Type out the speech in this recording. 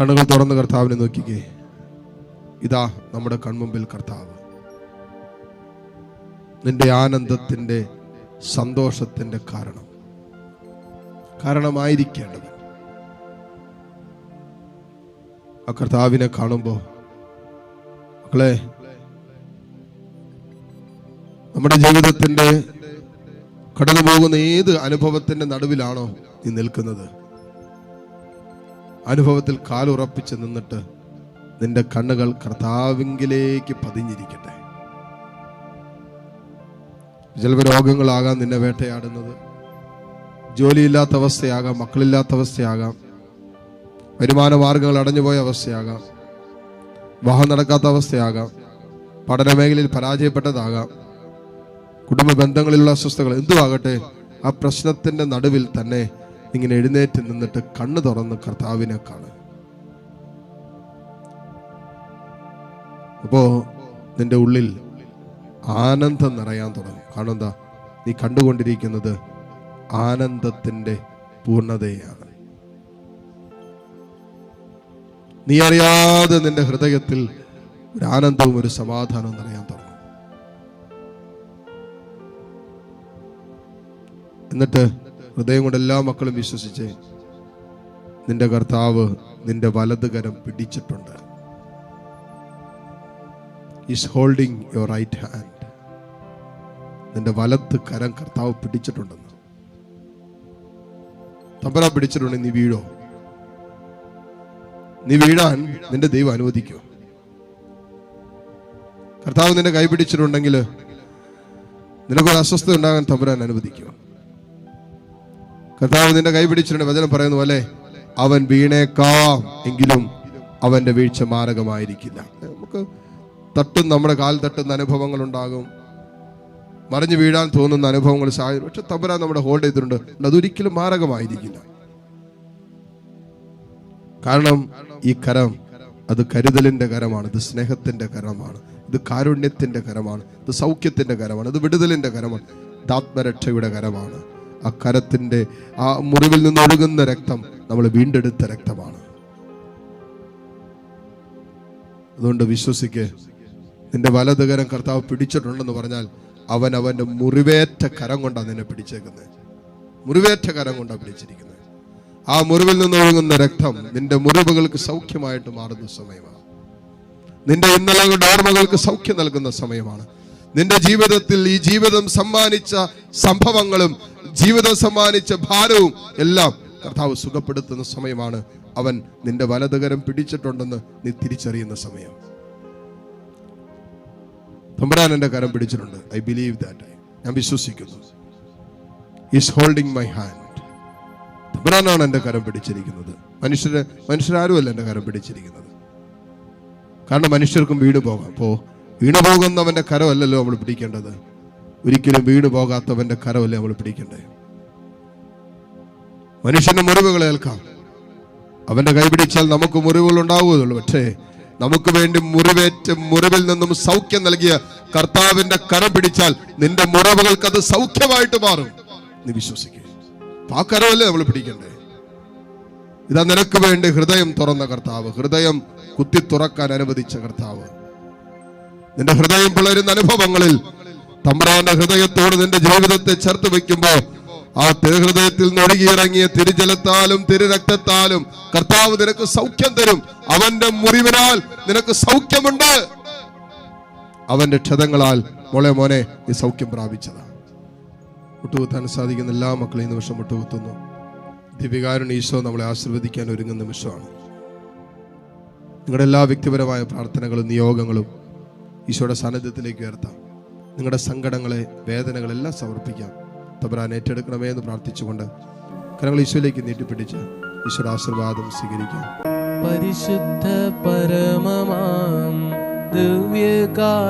കണ്ണുകൾ തുറന്ന് കർത്താവിനെ നോക്കിക്കേ. ഇതാ നമ്മുടെ കൺമുമ്പിൽ കർത്താവ്. നിന്റെ ആനന്ദത്തിന്റെ സന്തോഷത്തിന്റെ കാരണം. കാരണമായിരിക്കേണ്ടത് ആ കർത്താവിനെ കാണുമ്പോൾ മക്കളെ നമ്മുടെ ജീവിതത്തിന്റെ കടന്നു പോകുന്ന ഏത് അനുഭവത്തിന്റെ നടുവിലാണോ നീ നിൽക്കുന്നത്? അനുഭവത്തിൽ കാലുറപ്പിച്ച് നിന്നിട്ട് നിന്റെ കണ്ണുകൾ കർത്താവിങ്കിലേക്ക് പതിഞ്ഞിരിക്കട്ടെ. ചിലപ്പോൾ രോഗങ്ങളാകാം നിന്നെ വേട്ടയാടുന്നത്. ജോലിയില്ലാത്ത അവസ്ഥയാകാം മക്കളില്ലാത്ത അവസ്ഥയാകാം. വരുമാന മാർഗങ്ങൾ അടഞ്ഞുപോയ അവസ്ഥയാകാം. വാഹനം നടക്കാത്ത അവസ്ഥയാകാം. പഠന മേഖലയിൽ പരാജയപ്പെട്ടതാകാം. കുടുംബ ബന്ധങ്ങളിലുള്ള അസ്വസ്ഥകൾ എന്തുവാകട്ടെ ആ പ്രശ്നത്തിന്റെ നടുവിൽ തന്നെ ഇങ്ങനെ എഴുന്നേറ്റ് നിന്നിട്ട് കണ്ണു തുറന്ന് കർത്താവിനെ കാണുക അപ്പോ നിന്റെ ഉള്ളിൽ ആനന്ദം നിറയാൻ തുടങ്ങും. കാരണം എന്താ? നീ കണ്ടുകൊണ്ടിരിക്കുന്നത് ആനന്ദത്തിന്റെ പൂർണതയാണ്. നീ അറിയാതെ നിന്റെ ഹൃദയത്തിൽ ഒരു ആനന്ദവും ഒരു സമാധാനവും നിറയാൻ തുടങ്ങും. എന്നിട്ട് ഹൃദയം കൊണ്ട് എല്ലാ മക്കളും വിശ്വസിച്ച് നിന്റെ കർത്താവ് നിന്റെ വലത് കരം പിടിച്ചിട്ടുണ്ട്. Is holding your right hand നിന്റെ വലത്ത് കരം കർത്താവ് പിടിച്ചിട്ടുണ്ടെന്ന്. തമ്പര പിടിച്ചിട്ടുണ്ടെങ്കിൽ നീ വീഴോ? നീ വീഴാൻ നിന്റെ ദൈവം അനുവദിക്കോ? കർത്താവ് നിന്റെ കൈ പിടിച്ചിട്ടുണ്ടെങ്കിൽ നിനക്കൊരു അസ്വസ്ഥത ഉണ്ടാകാൻ തമ്പുരാൻ അനുവദിക്കുമോ കർത്താവ് നിന്റെ കൈ പിടിച്ചിട്ടുണ്ട് വചനം പറയുന്ന പോലെ അവൻ വീണേക്കാം എങ്കിലും അവന്റെ വീഴ്ച മാരകമായിരിക്കില്ല. നമുക്ക് തട്ടും നമ്മുടെ കാൽ തട്ടുന്ന അനുഭവങ്ങൾ ഉണ്ടാകും. മറിഞ്ഞു വീഴാൻ തോന്നുന്ന അനുഭവങ്ങൾ സാഹചര്യം. പക്ഷെ തമ്പുരാൻ നമ്മുടെ ഹോൾഡ് ചെയ്തിട്ടുണ്ട്. അതൊരിക്കലും മാരകമായിരിക്കില്ല. കാരണം ഈ കരം അത് കരുതലിന്റെ കരമാണ്. ഇത് സ്നേഹത്തിന്റെ കരമാണ്. ഇത് കാരുണ്യത്തിന്റെ കരമാണ്. ഇത് സൗഖ്യത്തിന്റെ കരമാണ്. ഇത് വിടുതലിന്റെ കരമാണ്. ഇത് ആത്മരക്ഷയുടെ കരമാണ്. ആ കരത്തിന്റെ ആ മുറിവിൽ നിന്ന് ഒഴുകുന്ന രക്തം നമ്മൾ വീണ്ടെടുത്ത രക്തമാണ്. അതുകൊണ്ട് വിശ്വസിക്ക് നിന്റെ വലതുകരം കർത്താവ് പിടിച്ചിട്ടുണ്ടെന്ന് പറഞ്ഞാൽ അവൻ അവന്റെ മുറിവേറ്റ കരം കൊണ്ടാണ് നിന്നെ പിടിച്ചേക്കുന്നത്. മുറിവേറ്റ കരം കൊണ്ടാണ് പിടിച്ചിരിക്കുന്നത്. ആ മുറിവിൽ നിന്ന് ഒഴുകുന്ന രക്തം നിന്റെ മുറിവുകൾക്ക് സൗഖ്യമായിട്ട് മാറുന്ന സമയമാണ്. നിന്റെ ഇന്നലകളുടെ ഓർമ്മകൾക്ക് സൗഖ്യം നൽകുന്ന സമയമാണ്. നിന്റെ ജീവിതത്തിൽ ഈ ജീവിതം സമ്മാനിച്ച സംഭവങ്ങളും ജീവിതം സമ്മാനിച്ച ഭാരവും എല്ലാം കർത്താവ് സുഖപ്പെടുത്തുന്ന സമയമാണ്. അവൻ നിന്റെ വലതുകരം പിടിച്ചിട്ടുണ്ടെന്ന് നീ തിരിച്ചറിയുന്ന സമയം. തമ്പുരാൻ എന്റെ കരം പിടിച്ചിട്ടുണ്ട്. ഐ ബിലീവ് ദാറ്റ് ഞാൻ വിശ്വസിക്കുന്നു. ഈസ് ഹോൾഡിംഗ് മൈ ഹാൻഡ് തമ്പുരാനാണ് എന്റെ കരം പിടിച്ചിരിക്കുന്നത്. മനുഷ്യരെ മനുഷ്യരാരുമല്ല എന്റെ കരം പിടിച്ചിരിക്കുന്നത്. കാരണം മനുഷ്യർക്കും വീട് പോകാം. അപ്പോ വീണു പോകുന്നവന്റെ കരമല്ലല്ലോ നമ്മൾ പിടിക്കേണ്ടത്. ഒരിക്കലും വീണു പോകാത്തവന്റെ കരമല്ലേ നമ്മൾ പിടിക്കേണ്ടത് മനുഷ്യന്റെ മുറിവുകൾ ഏൽക്കാം. അവന്റെ കൈ പിടിച്ചാൽ നമുക്ക് മുറിവുകൾ ഉണ്ടാവുകയുള്ളൂ. പക്ഷേ നമുക്ക് വേണ്ടി മുറിവേറ്റ് മുറിവിൽ നിന്നും സൗഖ്യം നൽകിയ കർത്താവിന്റെ കരം പിടിച്ചാൽ നിന്റെ മുറിവുകൾക്ക് അത് സൗഖ്യമായിട്ട് മാറും നീ വിശ്വസിക്കുക ആ കരമല്ലേ നമ്മൾ പിടിക്കണ്ടേ? ഇതാ നിനക്ക് വേണ്ടി ഹൃദയം തുറന്ന കർത്താവ്. ഹൃദയം കുത്തി തുറക്കാൻ അനുവദിച്ച കർത്താവ്. നിന്റെ ഹൃദയം പിളരുന്ന അനുഭവങ്ങളിൽ തമ്പ്രാന്റെ ഹൃദയത്തോട് നിന്റെ ജീവിതത്തെ ചേർത്ത് വെക്കുമ്പോ ആ തിരുഹൃദയത്തിൽ നൊഴുകിയിറങ്ങിയ തിരുജലത്താലും തിരുരക്തത്താലും കർത്താവ് നിനക്ക് സൗഖ്യം തരും. അവന്റെ മുറിവിനാൽ നിനക്ക് സൗഖ്യമുണ്ട്. അവന്റെ ക്ഷതങ്ങളാൽ മോളെ മോനെ ഈ സൗഖ്യം പ്രാപിച്ചതാണ് മുട്ടുകുത്താൻ സാധിക്കുന്ന എല്ലാ മക്കളെയും ഈ നിമിഷം മുട്ടുകുത്തുന്നു ദിവികാരൻ ഈശോ നമ്മളെ ആശീർവദിക്കാൻ ഒരുങ്ങുന്ന നിമിഷമാണ്. നിങ്ങളുടെ എല്ലാ വ്യക്തിപരമായ പ്രാർത്ഥനകളും നിയോഗങ്ങളും ഈശോയുടെ സാന്നിധ്യത്തിലേക്ക് ഉയർത്താം. നിങ്ങളുടെ സങ്കടങ്ങളെ വേദനകളെല്ലാം സമർപ്പിക്കാം. തബ്രാൻ ഏറ്റെടുക്കണമേ എന്ന് പ്രാർത്ഥിച്ചുകൊണ്ട് കരങ്ങൾ ഈശോയിലേക്ക് നീട്ടിപ്പിടിച്ച് ഈശോയുടെ ആശീർവാദം സ്വീകരിക്കാം. പരിശുദ്ധ പരമമാം ദിവ്യകാരുണ്യമേ.